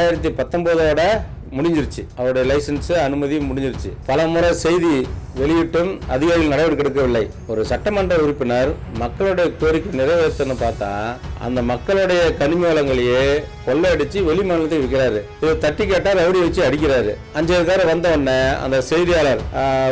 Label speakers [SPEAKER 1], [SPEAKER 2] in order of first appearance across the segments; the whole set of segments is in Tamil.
[SPEAKER 1] ரெண்டாயிரத்தி பத்தொம்போதோட முடிஞ்சிருச்சு. அவருடைய லைசன்ஸ் அனுமதி முடிஞ்சிருச்சு. பல முறை செய்தி வெளியிட்டும் அதிகாரிகள் நடவடிக்கை எடுக்கவில்லை. ஒரு சட்டமன்ற உறுப்பினர் மக்களுடைய கோரிக்கை நிறைவேற்றணும்னு பார்த்தா அந்த மக்களுடைய கனிம வளங்களையே கொள்ளையடிச்சு வெளி மாநிலத்துக்கு விற்கிறாரு. இதை தட்டி கேட்டால் ரவுடி வச்சு அடிக்கிறாரு. அஞ்சு பேர் வந்த உடனே அந்த செய்தியாளர்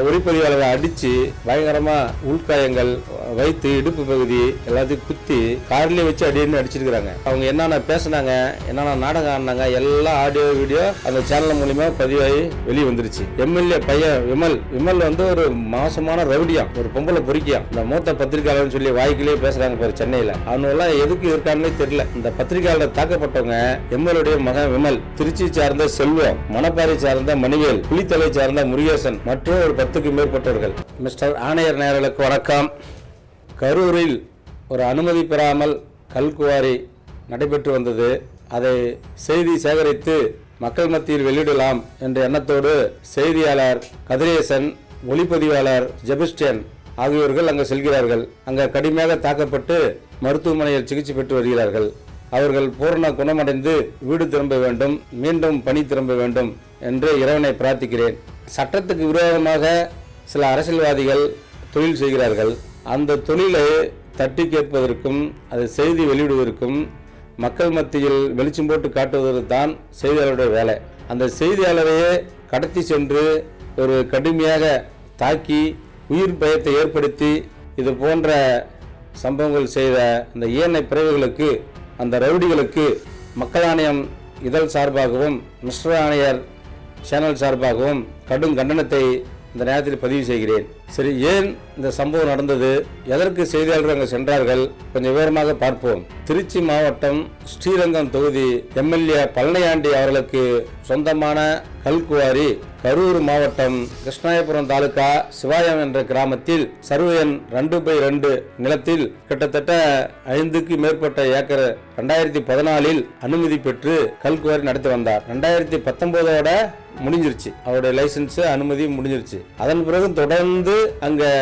[SPEAKER 1] ஒளிப்பதிவாளரை அடிச்சு பயங்கரமா உள்காயங்கள் வயிற்று இடுப்பு பகுதி எல்லாத்தையும் குத்தி கார்லயே வச்சு அடின்னு அடிச்சிருக்கிறாங்க அவங்க என்னென்ன பேசுனாங்க என்னென்ன நாடகம் ஆடினாங்க எல்லா ஆடியோ வீடியோ அந்த சேனல் மூலியமா பதிவாகி வெளியே வந்துருச்சு. எம்எல்ஏ பையன் விமல் விமல் வந்து ஒரு மோசமான ரவுடியா ஒரு பொம்பளை பொறிக்கியா. இந்த மூத்த பத்திரிகையாளர்னு சொல்லி வாய்க்கிலேயே பேசுறாங்க பாரு சென்னையில. அவனெல்லாம் எல்லாம் எதுக்கு இருக்கான்னு தெரியல. இந்த பத்திரிகையாளர் தாக்கப்பட்டவங்க எம்எல்ஏடைய மகன் விமல் திருச்சி சார்ந்த செல்வம் மணப்பாறை சார்ந்த மணிவேல் புலித்தலை சார்ந்த முருகேசன் மற்றும் ஒரு பத்துக்கு மேற்பட்டவர்கள். மிஸ்டர் ஆணையர் நேரலுக்கு வணக்கம். கரூரில் ஒரு அனுமதி பெறாமல் கல்குவாரி நடைபெற்று வந்தது. அதை செய்தி சேகரித்து மக்கள் மத்தியில் வெளியிடலாம் என்ற எண்ணத்தோடு செய்தியாளர் கதிரேசன் ஒளிப்பதிவாளர் ஜெபிஸ்டியன் ஆகியோர்கள் அங்கு செல்கிறார்கள். அங்கே கடுமையாக தாக்கப்பட்டு மருத்துவமனையில் சிகிச்சை பெற்று வருகிறார்கள். அவர்கள் பூரண குணமடைந்து வீடு திரும்ப வேண்டும் மீண்டும் பணி திரும்ப வேண்டும் என்று இறைவனை பிரார்த்திக்கிறேன். சட்டத்துக்கு விரோதமாக சில அரசியல்வாதிகள் தொழில் செய்கிறார்கள். அந்த தொழிலை தட்டி கேட்பதற்கும் அதை செய்தி வெளியிடுவதற்கும் மக்கள் மத்தியில் வெளிச்சம் போட்டு காட்டுவதற்கு தான் செய்தியாளருடைய வேலை. அந்த செய்தியாளரையே கடத்தி சென்று ஒரு கடுமையாக தாக்கி உயிர் பயத்தை ஏற்படுத்தி இது போன்ற சம்பவங்கள் செய்த அந்த ஏனை பிறவிகளுக்கு அந்த ரவுடிகளுக்கு மக்கள் ஆணையம் இதழ் சார்பாகவும் மிஸ்டர் ஆணையர் சேனல் சார்பாகவும் கடும் கண்டனத்தை இந்த நேரத்தில் பதிவு செய்கிறேன். சரி ஏன் இந்த சம்பவம் நடந்தது? எதற்கு செய்தியாளர்கள் அங்கு சென்றார்கள்? கொஞ்சம் விவரமாக பார்ப்போம். திருச்சி மாவட்டம் ஸ்ரீரங்கம் தொகுதி எம்எல்ஏ பழனியாண்டி அவர்களுக்கு சொந்தமான கல்குவாரி கரூர் மாவட்டம் கிருஷ்ணாயபுரம் தாலுகா சிவாயம் என்ற கிராமத்தில் சர்வையன் ரெண்டு பை ரெண்டு நிலத்தில் கிட்டத்தட்ட ஐந்துக்கு மேற்பட்ட ஏக்கர் ரெண்டாயிரத்தி பதினாலில் அனுமதி பெற்று கல்குவாரி நடத்தி வந்தார். ரெண்டாயிரத்தி பத்தொன்பதோட முடிஞ்சிருச்சு. அவருடைய லைசன்ஸ் அனுமதி முடிஞ்சிருச்சு. அதன் பிறகு தொடர்ந்து அங்கே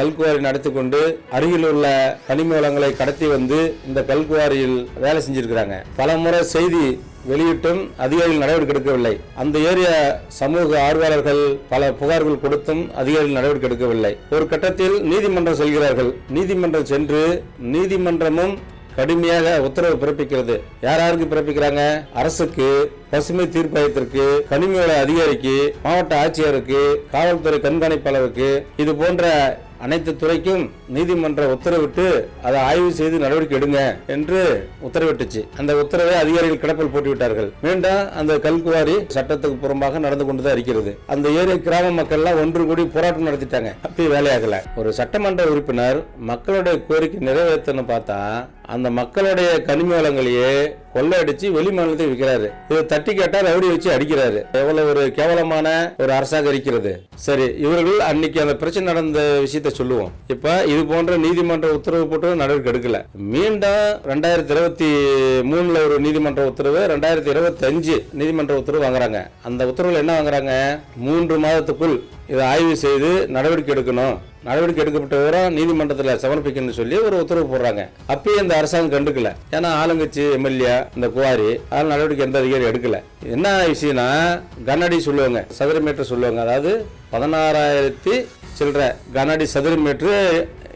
[SPEAKER 1] கல்குவாரி நடத்தி கொண்டு அருகில் உள்ள கனிம வளங்களை கடத்தி வந்து இந்த கல்குவாரியில் வேலை செஞ்சிருக்கிறாங்க. பல முறை செய்தி வெளியிட்டும் அதிகாரிகள் நடவடிக்கை எடுக்கவில்லை. அந்த ஏரியா சமூக ஆர்வலர்கள் பல புகார்கள் கொடுத்தும் அதிகாரிகள் நடவடிக்கை எடுக்கவில்லை. ஒரு கட்டத்தில் நீதிமன்றம் செல்கிறார்கள். நீதிமன்றம் சென்று நீதிமன்றமும் கடுமையாக உத்தரவு பிறப்பிக்கிறது. யார் யாருக்கு பிறப்பிக்கிறாங்க? அரசுக்கு பசுமை தீர்ப்பாயத்திற்கு கனிமவள அதிகாரிக்கு மாவட்ட ஆட்சியருக்கு காவல்துறை கண்காணிப்பாளருக்கு இது போன்ற அனைத்து துறைக்கும் நீதிமன்ற உத்தரவிட்டு அதை ஆய்வு செய்து நடவடிக்கை எடுங்க என்று உத்தரவிட்டுச்சு. அந்த உத்தரவை அதிகாரிகள் கிடப்பில் போட்டு விட்டார்கள் மீண்டும் அந்த கல்குவாரி சட்டத்துக்கு புறம்பாக நடந்து கொண்டுதான் இருக்கிறது. அந்த ஏரிய கிராம மக்கள் எல்லாம் ஒன்று கூடி போராட்டம் நடத்திட்டாங்க. அப்படி வேலையாகல. ஒரு சட்டமன்ற உறுப்பினர் மக்களுடைய கோரிக்கை நிறைவேற்றணும் பார்த்தா அந்த மக்களுடைய கனிம வளங்களையே கொள்ளையடிச்சு வெளி மாநிலத்துக்கு விற்கிறாரு. இதை தட்டி கேட்டா ரவுடி வச்சு அடிக்கிறாரு. எவ்வளவு ஒரு கேவலமான ஒரு அரசாங்கம் இருக்கிறது சரி இவர்கள் அன்னைக்கு அந்த பிரச்சனை நடந்த விஷயத்த சொல்லுவோம். இப்ப இது போன்ற நீதிமன்ற உத்தரவு போட்டு நடவடிக்கை எடுக்கல. மீண்டும் ரெண்டாயிரத்தி இருபத்தி மூணுல ஒரு நீதிமன்ற உத்தரவு ரெண்டாயிரத்தி இருபத்தி அஞ்சு நீதிமன்ற உத்தரவு வாங்குறாங்க. அந்த உத்தரவுல என்ன வாங்குறாங்க? மூன்று மாதத்துக்குள் இதை ஆய்வு செய்து நடவடிக்கை எடுக்கணும். நடவடிக்கை எடுக்கப்பட்ட விவரம் நீதிமன்றத்தில் சமர்ப்பிக்கணும்னு சொல்லி ஒரு உத்தரவு போடுறாங்க. அப்பயே இந்த அரசாங்கம் கண்டுக்கல. ஏன்னா ஆளுங்கட்சி எம்எல்ஏ இந்த குவாரி அதனால் நடவடிக்கை எந்த அதிகாரி எடுக்கல. என்ன விஷயம்னா கண்ணாடி சொல்லுவாங்க சதுர மீட்டர் சொல்லுவாங்க. அதாவது பதினாறாயிரத்தி சில்லற கனஅடி சதுர மீட்ரு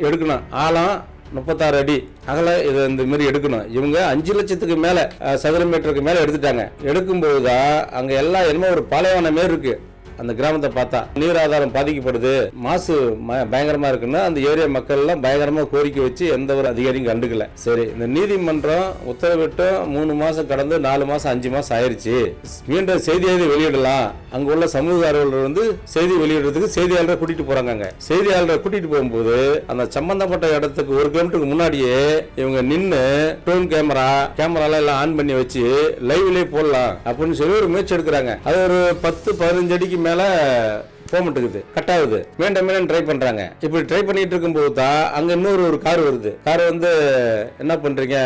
[SPEAKER 1] எடுக்கணும். ஆழம் முப்பத்தாறு அடி. அகல இது இந்த மாதிரி எடுக்கணும். இவங்க அஞ்சு லட்சத்துக்கு மேலே சதுர மீட்டருக்கு மேலே எடுத்துட்டாங்க. எடுக்கும்போது தான் அங்கே எல்லாம் என்னமோ ஒரு பாலைவன மாரி இருக்குது அந்த கிராமத்தை பார்த்தா நீர் ஆதாரம் பாதிக்கப்படுது. மாசு ம- பயங்கரமா இருக்குன்னா அந்த ஏரியா மக்கள் எல்லாம் பயங்கரமா கோரிக்கை வச்சு எந்த ஒரு அதிகாரியும் கண்டுக்கல. சரி இந்த நீதிமன்றம் உத்தரவிட்டு மூணு மாசம் கடந்து நாலு மாசம் அஞ்சு மாசம் ஆயிருச்சு. மீண்டும் செய்தி வெளியிடலாம். அங்க உள்ள சமூக ஆர்வலர் வந்து செய்தி வெளியிடுறதுக்கு செய்தியாளரை கூட்டிட்டு போறாங்க அங்க. செய்தியாளரை கூட்டிட்டு போகும்போது அந்த சம்பந்தப்பட்ட இடத்துக்கு ஒரு கிலோமீட்டருக்கு முன்னாடியே இவங்க நின்று ட்ரோன் கேமரா கேமராலாம் எல்லாம் ஆன் பண்ணி வச்சு லைவ்லேயே போடலாம் அப்படின்னு சொல்லி ஒரு முயற்சி எடுக்கிறாங்க. அது ஒரு பத்து பதினஞ்சு அடிக்கு மேலே போக மாட்டேங்குது கட் ஆகுது மீண்டும் மீண்டும் ட்ரை பண்றாங்க. இப்படி ட்ரை பண்ணிட்டு இருக்கும்போது தான் அங்க இன்னொரு ஒரு கார் வருது. கார் வந்து என்ன பண்றீங்க?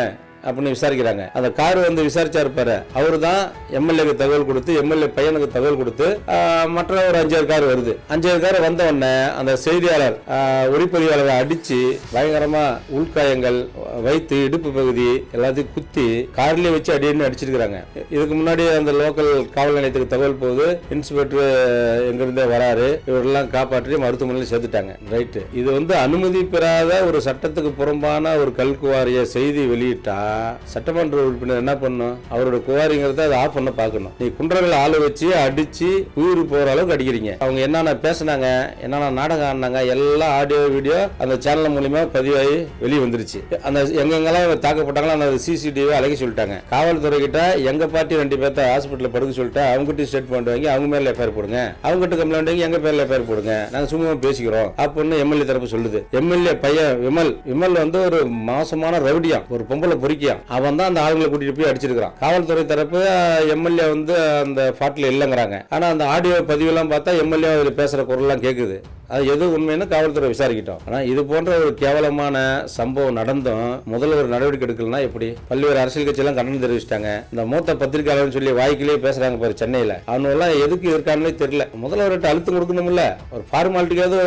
[SPEAKER 1] அப்படின்னு விசாரிக்கிறாங்க. அந்த கார் வந்து விசாரிச்சாரு பாரு. அவரு தான் எம்எல்ஏக்கு தகவல் கொடுத்து எம்எல்ஏ பையனுக்கு தகவல் கொடுத்து மற்ற ஒரு அஞ்சாறு கார் வருது. அஞ்சாறு கார் வந்த உடனே அந்த செய்தியாளர் ஒளிப்பதிவாளரை அடிச்சு பயங்கரமா உள்காயங்கள் வைத்து இடுப்பு பகுதி எல்லாத்தையும் குத்தி கார்லயே வச்சு அடின்னு அடிச்சிருக்கிறாங்க. இதுக்கு முன்னாடி அந்த லோக்கல் காவல் நிலையத்துக்கு தகவல் போகுது இன்ஸ்பெக்டர் எங்கிருந்தே வராரு இவரெல்லாம் காப்பாற்றி மருத்துவமனையில் சேர்த்துட்டாங்க. ரைட்டு. இது வந்து அனுமதி பெறாத ஒரு சட்டத்துக்கு புறம்பான ஒரு கல்குவாரிய செய்தி வெளியிட்டா சட்டமன்ற உறுப்பினர் என்ன பண்ணும் அவரோட குவாரிங்கிறத அதை ஆஃப் பண்ண பார்க்கணும். நீ குன்றர்கள் ஆளு வச்சு அடிச்சு உயிர் போற அளவுக்கு அடிக்கிறீங்க. அவங்க என்னென்ன பேசுனாங்க என்னென்ன நாடகம் ஆடினாங்க எல்லா ஆடியோ வீடியோ அந்த சேனல் மூலியமா பதிவாகி வெளியே வந்துருச்சு. அந்த எங்கெங்கெல்லாம் தாக்கப்பட்டாங்களோ அந்த சிசிடிவி அழகி சொல்லிட்டாங்க. காவல்துறை கிட்ட எங்க பார்ட்டி ரெண்டு பேர்த்த ஹாஸ்பிட்டல் படுக்க சொல்லிட்டு அவங்ககிட்ட ஸ்டேட்மெண்ட் வாங்கி அவங்க மேல எஃப்ஐஆர் போடுங்க. அவங்ககிட்ட கம்ப்ளைண்ட் வாங்கி எங்க பேர்ல எஃப்ஐஆர் போடுங்க. நாங்க சும்மா பேசிக்கிறோம். அப்படின்னு எம்எல்ஏ தரப்பு சொல்லுது. எம்எல்ஏ பையன் விமல். விமல் வந்து ஒரு மாசமான ரவுடியா ஒரு பொம்பளை முக்கியம் அவன் தான் அந்த ஆளுங்களை கூட்டிட்டு போய் அடிச்சிருக்கான் காவல்துறை தரப்பு எம்எல்ஏ வந்து அந்த ஃபாட்டில் இல்லைங்கிறாங்க. ஆனால் அந்த ஆடியோ பதிவெல்லாம் பார்த்தா எம்எல்ஏ அதில் பேசுகிற குரல்லாம் கேட்குது அது எது உண்மைன்னு காவல்துறை விசாரிக்கிட்டோம். ஆனால் இது போன்ற ஒரு கேவலமான சம்பவம் நடந்தும் முதல்வர் நடவடிக்கை எடுக்கலன்னா எப்படி? பல்வேறு அரசியல் கட்சியெல்லாம் கண்டனம் தெரிவிச்சிட்டாங்க. இந்த மூத்த பத்திரிகையாளர்னு சொல்லி வாய்க்கிலேயே பேசுறாங்க பாரு சென்னையில். அவனெல்லாம் எதுக்கு இருக்கானே தெரியல. முதல்வர்கிட்ட அழுத்தம் கொடுக்கணும்ல. ஒரு ஃபார்மாலிட்டிக்காவது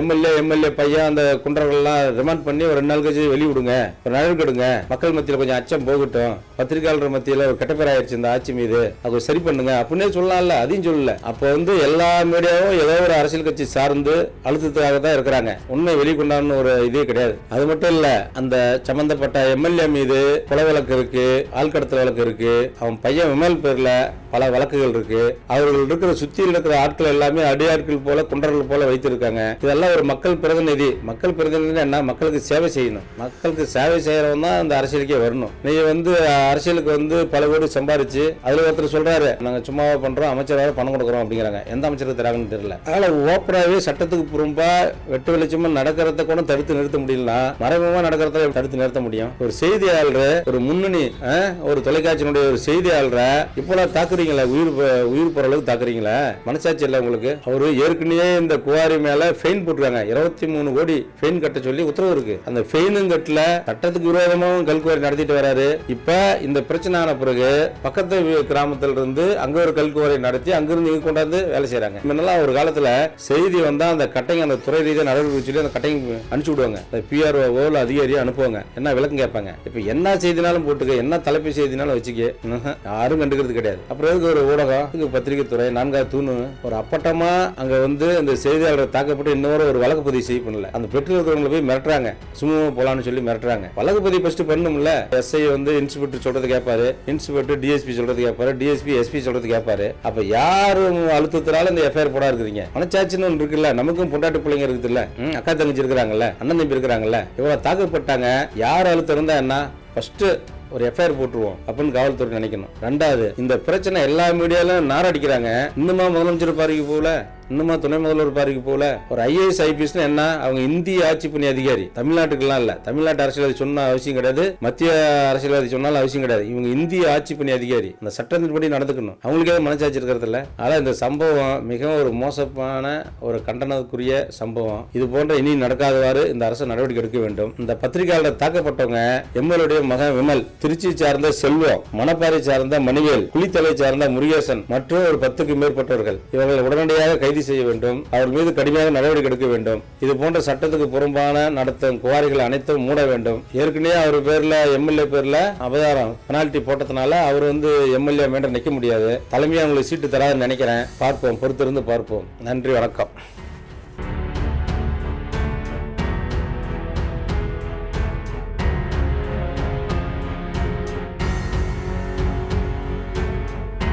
[SPEAKER 1] எம்எல்ஏ எம்எல்ஏ பையன் அந்த குன்றவர்கள்லாம் ரிமாண்ட் பண்ணி ஒரு ரெண்டு நாள் கழிச்சு வெளிவிடுங்க ஒரு நடவடிக்கை எடுங்க. மக்கள் மத்தியில் கொஞ்சம் அச்சம் போகட்டும். பத்திரிகையாளர் மத்தியில் ஒரு கெட்ட ஆயிடுச்சு இந்த ஆட்சி மீது. அதை சரி பண்ணுங்க. அப்படின்னே சொல்லலாம்ல. அதையும் சொல்லல. அப்போ வந்து எல்லா மீடியாவும் ஏதோ ஒரு அரசியல் கட்சி சார்ந்து அழுத்தத்துக்காக தான் இருக்கிறாங்க. உண்மை வெளிக்கொண்டான்னு ஒரு இதே கிடையாது. அது மட்டும் இல்ல அந்த சம்பந்தப்பட்ட எம்எல்ஏ மீது கொலை வழக்கு இருக்கு ஆள்கடத்தல் வழக்கு இருக்கு அவன் பையன் விமல் பேர்ல பல வழக்குகள் இருக்கு. அவர்கள் இருக்கிற சுத்தி இருக்கிற ஆட்கள் எல்லாமே அடியாட்கள் போல குண்டர்கள் போல வைத்திருக்காங்க. இதெல்லாம் ஒரு மக்கள் பிரதிநிதி. மக்கள் பிரதிநிதி என்ன? மக்களுக்கு சேவை செய்யணும். மக்களுக்கு சேவை செய்யறவன் தான் அந்த அரசியலுக்கு வரணும். நீங்க வந்து அரசியலுக்கு வந்து பல கோடி சம்பாரிச்சு அதுல ஒருத்தர் சொல்றாரு நாங்க சும்மா பண்றோம் அமைச்சராக பணம் கொடுக்குறோம் அப்படிங்கிறாங்க. எந்த அமைச்சருக்கு தராங்கன்னு தெரியல. அதனால ஓப்பராகவே சட்டத்துக்கு புறம்பா வெட்டு வெளிச்சமா நடக்கிறத கூட தடுத்து நிறுத்த முடியலனா மறைமுகமா நடக்கிறத தடுத்து நிறுத்த முடியும்? ஒரு செய்தியாளர் ஒரு முன்னணி ஒரு தொலைக்காட்சியினுடைய ஒரு செய்தியாளரை இப்போலாம் தாக்குறீங்களா? உயிர் உயிர் போற அளவுக்கு தாக்குறீங்களா? மனசாட்சி இல்லை உங்களுக்கு? அவரு ஏற்கனவே இந்த குவாரி மேல ஃபெயின் போட்டுருக்காங்க. இருபத்தி மூணு கோடி ஃபெயின் கட்ட சொல்லி உத்தரவு இருக்கு. அந்த ஃபெயினும் கட்டல சட்டத்துக்கு விரோதமாகவும் கல்குவாரி நடத்திட்டு வராரு. இப்ப இந்த பிரச்சனை ஆன பிறகு பக்கத்து கிராமத்துல இருந்து அங்க ஒரு கல்குவாரை நடத்தி அங்கிருந்து இங்க கொண்டாந்து வேலை செய்யறாங்க முன்னெல்லாம் ஒரு காலத்துல செய்தி வந்தா அந்த கட்டைங்க அந்த துறை ரீதியாக நடவடிக்கை சொல்லி அந்த கட்டைங்க அனுப்பிச்சு விடுவாங்க. அந்த பிஆர்ஓ அதிகாரியும் அனுப்புவாங்க. என்ன விளக்கம் கேட்பாங்க. இப்ப என்ன செய்தினாலும் போட்டுக்க என்ன தலைப்பு செய்தினாலும் வச்சுக்க. யாரும் கண்டுக்கிறது கிடையாது. அப்புறம் எதுக்கு ஒரு ஊடகம் இதுக்கு பத்திரிகை துறை நான்காவது தூணு? ஒரு அப்பட்டமா அங்க வந்து அந்த செய்தியாளர் தாக்கப்பட்டு இன்னொரு ஒரு வழக்கு பதிவு செய்ய பண்ணல அந்த பெற்றோர் போய் மிரட்டுறாங்க. சும்மா போலான்னு சொல்லி மிரட்டுறாங்க. வழக்கு பதிவு ஃபர்ஸ்ட் பண்ணும்ல எஸ்ஐ வந்து இன்ஸ்பெக்டர் சொல்றது கேட்பாரு இன்ஸ்பெக்டர் டிஎஸ்பி சொல்றது கேட்பாரு டிஎஸ்பி எஸ்பி சொல்றது கேட்பாரு அப்ப யாரு அழுத்தத்தினால இந்த எஃப்ஐஆர் போடா இருக்கிறீங்க மனச்சாட்சின்னு ஒன்று இருக்குல்ல நமக்கும் பொண்டாட்டி பிள்ளைங்க இருக்குதுல்ல ம், அக்கா தங்கச்சி இருக்கிறாங்கல்ல அண்ணன் தம்பி இருக்கிறாங்கல்ல இவ்வளவு தாக்கப்பட்டாங்க. யார் அழுத்தம் இருந்தா என்ன? ஃபர்ஸ்ட் ஒரு எஃப்ஐஆர் போட்டுருவோம் அப்படின்னு காவல்துறை நினைக்கணும். ரெண்டாவது இந்த பிரச்சனை எல்லா மீடியாலும் நாரடிக்கிறாங்க. இன்னுமா முதலமைச்சர் பாருங்க போல இன்னுமா துணை முதல்வர் பாரிக்கு போல ஒரு ஐஏஎஸ் ஐபிஎஸ் என்ன அவங்க இந்திய ஆட்சி பணி அதிகாரி. தமிழ்நாட்டுக்கெல்லாம் இல்ல. தமிழ்நாட்டு அரசியல்வாதி சொன்ன அவசியம் கிடையாது. மத்திய அரசியல்வாதி சொன்னாலும் அவசியம் கிடையாது. இவங்க இந்திய ஆட்சி பணி அதிகாரி. அந்த சட்டத்தின்படி நடந்துக்கணும். அவங்களுக்கு மனசாட்சி இருக்கிறது இல்ல. ஆனா இந்த சம்பவம் மிகவும் ஒரு மோசமான ஒரு கண்டனத்துக்குரிய சம்பவம். இது போன்ற இனி நடக்காதவாறு இந்த அரசு நடவடிக்கை எடுக்க வேண்டும். இந்த பத்திரிகையாளர் தாக்கப்பட்டவங்க எம்எல்ஏடைய மகன் விமல் திருச்சி சார்ந்த செல்வம் மணப்பாறை சார்ந்த மணிவேல் குளித்தலை சார்ந்த முருகேசன் மற்றும் ஒரு பத்துக்கு மேற்பட்டவர்கள். இவர்கள் உடனடியாக கைது செய்ய வேண்டும். அவர்கள் மீது கடுமையாக நடவடிக்கை எடுக்க வேண்டும். இது போன்ற சட்டத்துக்கு புறம்பான நடத்தும் குவாரிகள் அனைத்தும் மூட வேண்டும். ஏற்கனவே அவர் பேர்ல எம்எல்ஏ பேர்ல அபதாரம் பெனால்டி போட்டதுனால அவர் வந்து எம்எல்ஏ மேடம் நிற்க முடியாது. தலைமையை உங்களுக்கு சீட்டு தராதுன்னு நினைக்கிறேன். பார்ப்போம் பொறுத்திருந்து பார்ப்போம். நன்றி வணக்கம்.